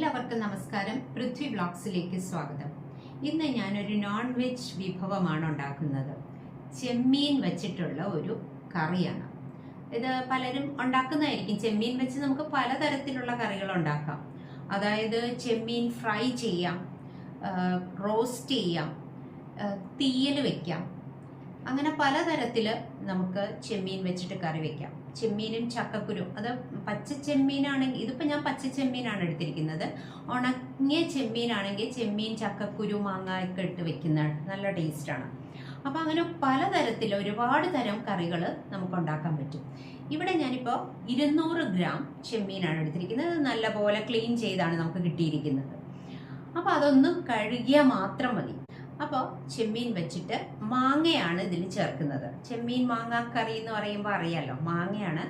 എല്ലാവർക്കും നമസ്കാരം. പൃഥ്വി ബ്ലോഗ്സിലേക്ക് സ്വാഗതം. ഇന്ന് ഞാനൊരു നോൺ വെജ് വിഭവമാണ് ഉണ്ടാക്കുന്നത്. ചെമ്മീൻ വെച്ചിട്ടുള്ള ഒരു കറിയാണ്. ഇത് പലരും ഉണ്ടാക്കുന്നതായിരിക്കും. ചെമ്മീൻ വെച്ച് നമുക്ക് പലതരത്തിലുള്ള കറികൾ ഉണ്ടാക്കാം. അതായത് ചെമ്മീൻ ഫ്രൈ ചെയ്യാം റോസ്റ്റ് ചെയ്യാം തീയൽ വെക്കാം അങ്ങനെ പലതരത്തിൽ നമുക്ക് ചെമ്മീൻ വെച്ചിട്ട് കറി വെക്കാം. ചെമ്മീനും ചക്കക്കുരും അത് പച്ച ചെമ്മീനാണെങ്കിൽ ഇതിപ്പോ ഞാൻ പച്ച ചെമ്മീനാണ് എടുത്തിരിക്കുന്നത്. ഉണങ്ങിയ ചെമ്മീനാണെങ്കിൽ ചെമ്മീൻ ചക്കക്കുരു മാങ്ങ ഒക്കെ ഇട്ട് വെക്കുന്ന നല്ല ടേസ്റ്റാണ് അപ്പോൾ അങ്ങനെ പലതരത്തിൽ ഒരുപാട് തരം കറികൾ നമുക്ക് ഉണ്ടാക്കാൻ പറ്റും. ഇവിടെ ഞാനിപ്പോൾ ഇരുന്നൂറ് ഗ്രാം ചെമ്മീനാണ് എടുത്തിരിക്കുന്നത്. നല്ല പോലെ ക്ലീൻ ചെയ്താണ് നമുക്ക് കിട്ടിയിരിക്കുന്നത്. അപ്പോൾ അതൊന്ന് കഴുകിയാൽ മാത്രം മതി. അപ്പോൾ ചെമ്മീൻ വെച്ചിട്ട് മാങ്ങയാണ് ഇതിൽ ചേർക്കുന്നത്. ചെമ്മീൻ മാങ്ങ കറി എന്ന് പറയുമ്പോൾ അറിയാലോ മാങ്ങയാണ്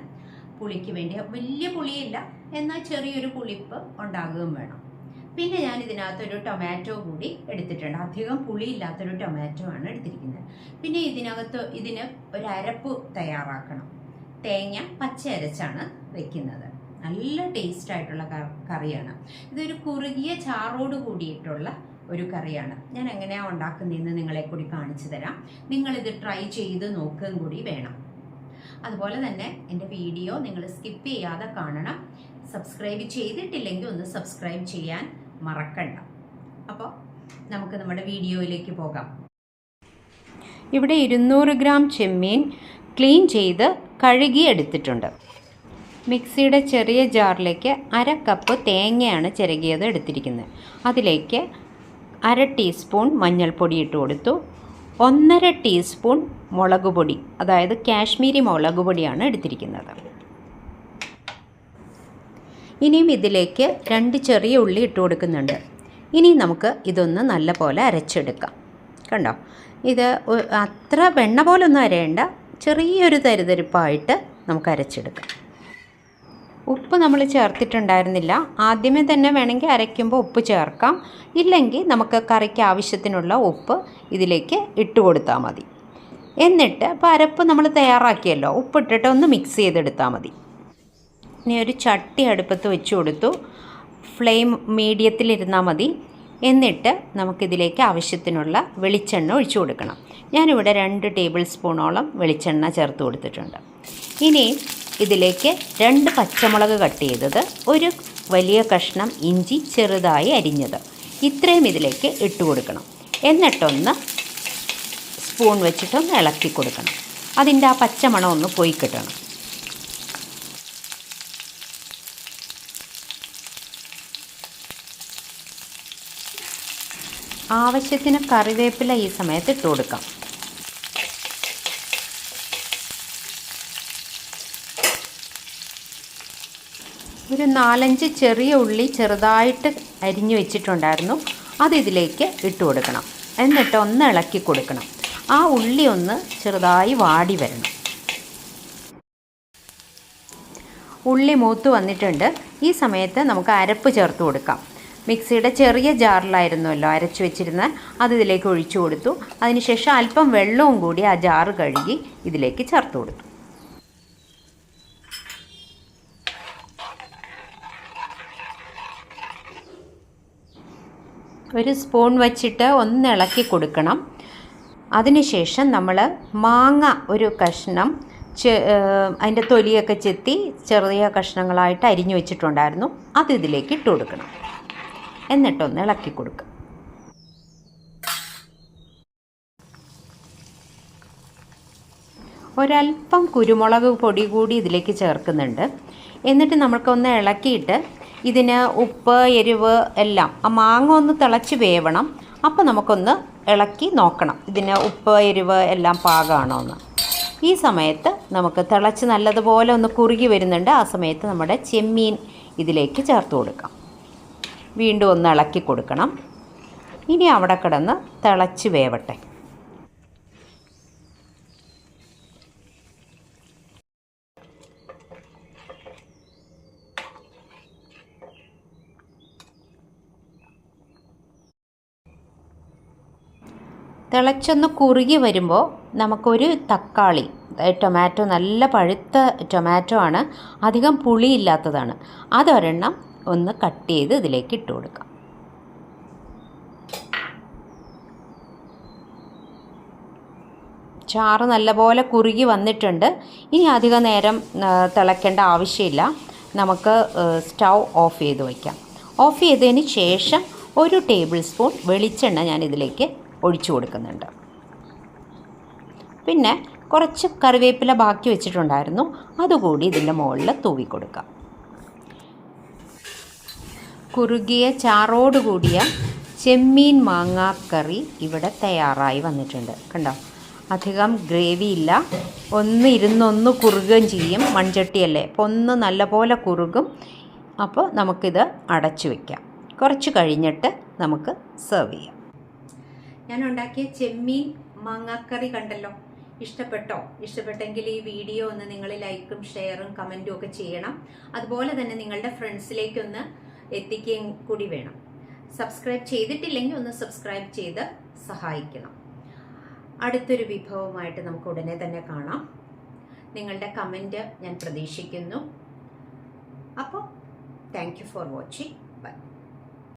പുളിക്ക് വേണ്ടി വലിയ പുളിയില്ല എന്നാൽ ചെറിയൊരു പുളിപ്പ് ഉണ്ടാകുകയും വേണം. പിന്നെ ഞാൻ ഇതിനകത്തൊരു ടൊമാറ്റോ കൂടി എടുത്തിട്ടുണ്ട്. അധികം പുളിയില്ലാത്തൊരു ടൊമാറ്റോ ആണ് എടുത്തിരിക്കുന്നത്. പിന്നെ ഇതിനകത്ത് ഇതിന് ഒരു അരപ്പ് തയ്യാറാക്കണം. തേങ്ങ പച്ച അരച്ചാണ് വെക്കുന്നത്. നല്ല ടേസ്റ്റ് ആയിട്ടുള്ള കറിയാണ്. ഇതൊരു കുറുകിയ ചാറോട് കൂടിയിട്ടുള്ള ഒരു കറിയാണ്. ഞാൻ എങ്ങനെയാണ് ഉണ്ടാക്കുന്നതെന്ന് നിങ്ങളെ കൂടി കാണിച്ചു തരാം. ഇത് ട്രൈ ചെയ്ത് നോക്കുകയും കൂടി വേണം. അതുപോലെ തന്നെ എന്റെ വീഡിയോ നിങ്ങൾ സ്കിപ്പ് ചെയ്യാതെ കാണണം. സബ്സ്ക്രൈബ് ചെയ്തിട്ടില്ലെങ്കിൽ ഒന്ന് സബ്സ്ക്രൈബ് ചെയ്യാൻ മറക്കണ്ട. അപ്പോൾ നമുക്ക് നമ്മുടെ വീഡിയോയിലേക്ക് പോകാം. ഇവിടെ ഇരുന്നൂറ് ഗ്രാം ചെമ്മീൻ ക്ലീൻ ചെയ്ത് കഴുകി എടുത്തിട്ടുണ്ട്. മിക്സിയുടെ ചെറിയ ജാറിലേക്ക് അര കപ്പ് തേങ്ങയാണ് ചിരകിയത് എടുത്തിരിക്കുന്നത്. അതിലേക്ക് അര ടീസ്പൂൺ മഞ്ഞൾപ്പൊടി ഇട്ട് കൊടുത്തു. ഒന്നര ടീസ്പൂൺ മുളക് പൊടി അതായത് കാശ്മീരി മുളക് പൊടിയാണ് എടുത്തിരിക്കുന്നത്. ഇനിയും ഇതിലേക്ക് രണ്ട് ചെറിയ ഉള്ളി ഇട്ട് കൊടുക്കുന്നുണ്ട്. ഇനി നമുക്ക് ഇതൊന്ന് നല്ല പോലെ അരച്ചെടുക്കാം. കണ്ടോ? ഇത് അത്ര വെണ്ണ പോലൊന്നും അരയേണ്ട. ചെറിയൊരു തരിതരിപ്പായിട്ട് നമുക്ക് അരച്ചെടുക്കാം. ഉപ്പ് നമ്മൾ ചേർത്തിട്ടുണ്ടായിരുന്നില്ല. ആദ്യമേ തന്നെ വേണമെങ്കിൽ അരയ്ക്കുമ്പോൾ ഉപ്പ് ചേർക്കാം. ഇല്ലെങ്കിൽ നമുക്ക് കറിക്ക് ആവശ്യത്തിനുള്ള ഉപ്പ് ഇതിലേക്ക് ഇട്ട് കൊടുത്താൽ മതി. എന്നിട്ട് പരപ്പ് നമ്മൾ തയ്യാറാക്കിയല്ലോ. ഉപ്പിട്ടിട്ട് ഒന്ന് മിക്സ് ചെയ്തെടുത്താൽ മതി. ഇനി ഒരു ചട്ടി അടുപ്പത്ത് വെച്ച് കൊടുത്തു. ഫ്ലെയിം മീഡിയത്തിലിരുന്നാൽ മതി. എന്നിട്ട് നമുക്കിതിലേക്ക് ആവശ്യത്തിനുള്ള വെളിച്ചെണ്ണ ഒഴിച്ചു കൊടുക്കണം. ഞാനിവിടെ രണ്ട് ടേബിൾ സ്പൂണോളം വെളിച്ചെണ്ണ ചേർത്ത് കൊടുത്തിട്ടുണ്ട്. ഇനി ഇതിലേക്ക് രണ്ട് പച്ചമുളക് കട്ട് ചെയ്തത് ഒരു വലിയ കഷ്ണം ഇഞ്ചി ചെറുതായി അരിഞ്ഞത്. ഇത്രയും ഇതിലേക്ക് ഇട്ട് കൊടുക്കണം. എന്നിട്ടൊന്ന് സ്പൂൺ വെച്ചിട്ടൊന്ന് ഇളക്കി കൊടുക്കണം. അതിന്റെ ആ പച്ചമണം ഒന്ന് പോയി കിട്ടണം. ആവശ്യത്തിന് കറിവേപ്പില ഈ സമയത്ത് ഇട്ട് കൊടുക്കാം. ഒരു നാലഞ്ച് ചെറിയ ഉള്ളി ചെറുതായിട്ട് അരിഞ്ഞു വെച്ചിട്ടുണ്ടായിരുന്നു. അതിതിലേക്ക് ഇട്ട് കൊടുക്കണം. എന്നിട്ട് ഒന്ന് ഇളക്കി കൊടുക്കണം. ആ ഉള്ളി ഒന്ന് ചെറുതായി വാടി വരണം. ഉള്ളി മൂത്ത് വന്നിട്ടുണ്ട്. ഈ സമയത്ത് നമുക്ക് അരപ്പ് ചേർത്ത് കൊടുക്കാം. മിക്സിയുടെ ചെറിയ ജാറിലായിരുന്നല്ലോ അരച്ചു വെച്ചിരുന്ന. അത് ഇതിലേക്ക് ഒഴിച്ചു കൊടുത്തു. അതിനുശേഷം അല്പം വെള്ളവും കൂടി ആ ജാറ് കഴുകി ഇതിലേക്ക് ചേർത്ത് കൊടുത്തു. ഒരു സ്പൂൺ വച്ചിട്ട് ഒന്ന് ഇളക്കി കൊടുക്കണം. അതിനുശേഷം നമ്മൾ മാങ്ങ ഒരു കഷ്ണം അതിന്റെ തൊലിയൊക്കെ ചെത്തി ചെറിയ കഷ്ണങ്ങളായിട്ട് അരിഞ്ഞു വെച്ചിട്ടുണ്ടായിരുന്നു. അത് ഇതിലേക്ക് ഇട്ട് കൊടുക്കണം. എന്നിട്ടൊന്ന് ഇളക്കി കൊടുക്കുക. ഒരല്പം കുരുമുളക് പൊടി കൂടി ഇതിലേക്ക് ചേർക്കുന്നുണ്ട്. എന്നിട്ട് നമുക്കൊന്ന് ഇളക്കിയിട്ട് ഇതിന് ഉപ്പ് എരിവ് എല്ലാം. ആ മാങ്ങ ഒന്ന് തിളച്ച് വേവണം. അപ്പോൾ നമുക്കൊന്ന് ഇളക്കി നോക്കണം. ഇതിന് ഉപ്പ് എരിവ് എല്ലാം പാകമാണോ എന്ന്. ഈ സമയത്ത് നമുക്ക് തിളച്ച് നല്ലതുപോലെ ഒന്ന് കുറുകി വരുന്നുണ്ട്. ആ സമയത്ത് നമ്മുടെ ചെമ്മീൻ ഇതിലേക്ക് ചേർത്ത് കൊടുക്കാം. വീണ്ടും ഒന്ന് ഇളക്കി കൊടുക്കണം. ഇനി അവിടെ കിടന്ന് തിളച്ച് വേവട്ടെ. തിളച്ചൊന്ന് കുറുകി വരുമ്പോൾ നമുക്കൊരു തക്കാളി ടൊമാറ്റോ നല്ല പഴുത്ത ടൊമാറ്റോ ആണ്. അധികം പുളിയില്ലാത്തതാണ്. അതൊരെണ്ണം ഒന്ന് കട്ട് ചെയ്ത് ഇതിലേക്ക് ഇട്ട് കൊടുക്കാം. ചാറ് നല്ലപോലെ കുറുകി വന്നിട്ടുണ്ട്. ഇനി അധിക നേരം തിളയ്ക്കേണ്ട ആവശ്യമില്ല. നമുക്ക് സ്റ്റൗ ഓഫ് ചെയ്ത് വയ്ക്കാം ഓഫ് ചെയ്തതിന് ശേഷം ഒരു ടേബിൾ സ്പൂൺ വെളിച്ചെണ്ണ ഞാൻ ഇതിലേക്ക് ഒഴിച്ചു കൊടുക്കുന്നുണ്ട്. പിന്നെ കുറച്ച് കറിവേപ്പില ബാക്കി വെച്ചിട്ടുണ്ടായിരുന്നു. അതുകൂടി ഇതിന്റെ മുകളിൽ തൂവി കൊടുക്കാം. കുറുകിയ ചാറോടുകൂടിയ ചെമ്മീൻ മാങ്ങാക്കറി ഇവിടെ തയ്യാറായി വന്നിട്ടുണ്ട്. കണ്ടോ? അധികം ഗ്രേവി ഇല്ല. ഒന്ന് ഇരുന്നൊന്ന് കുറുകുകയും ചെയ്യും. മൺചട്ടിയല്ലേ? അപ്പോൾ ഒന്ന് നല്ലപോലെ കുറുകും. അപ്പോൾ നമുക്കിത് അടച്ചു വയ്ക്കാം കുറച്ച് കഴിഞ്ഞിട്ട് നമുക്ക് സെർവ് ചെയ്യാം. ഞാൻ ഉണ്ടാക്കിയ ചെമ്മീൻ മാങ്ങാക്കറി കണ്ടല്ലോ. ഇഷ്ടപ്പെട്ടോ? ഇഷ്ടപ്പെട്ടെങ്കിൽ ഈ വീഡിയോ ഒന്ന് നിങ്ങൾ ലൈക്കും ഷെയറും കമന്റും ഒക്കെ ചെയ്യണം. അതുപോലെ തന്നെ നിങ്ങളുടെ ഫ്രണ്ട്സിലേക്കൊന്ന് എത്തിക്കുകയും കൂടി വേണം. സബ്സ്ക്രൈബ് ചെയ്തിട്ടില്ലെങ്കിൽ ഒന്ന് സബ്സ്ക്രൈബ് ചെയ്ത് സഹായിക്കണം. അടുത്തൊരു വിഭവമായിട്ട് നമുക്ക് ഉടനെ തന്നെ കാണാം. നിങ്ങളുടെ കമന്റ് ഞാൻ പ്രതീക്ഷിക്കുന്നു. അപ്പോൾ thank you for watching bye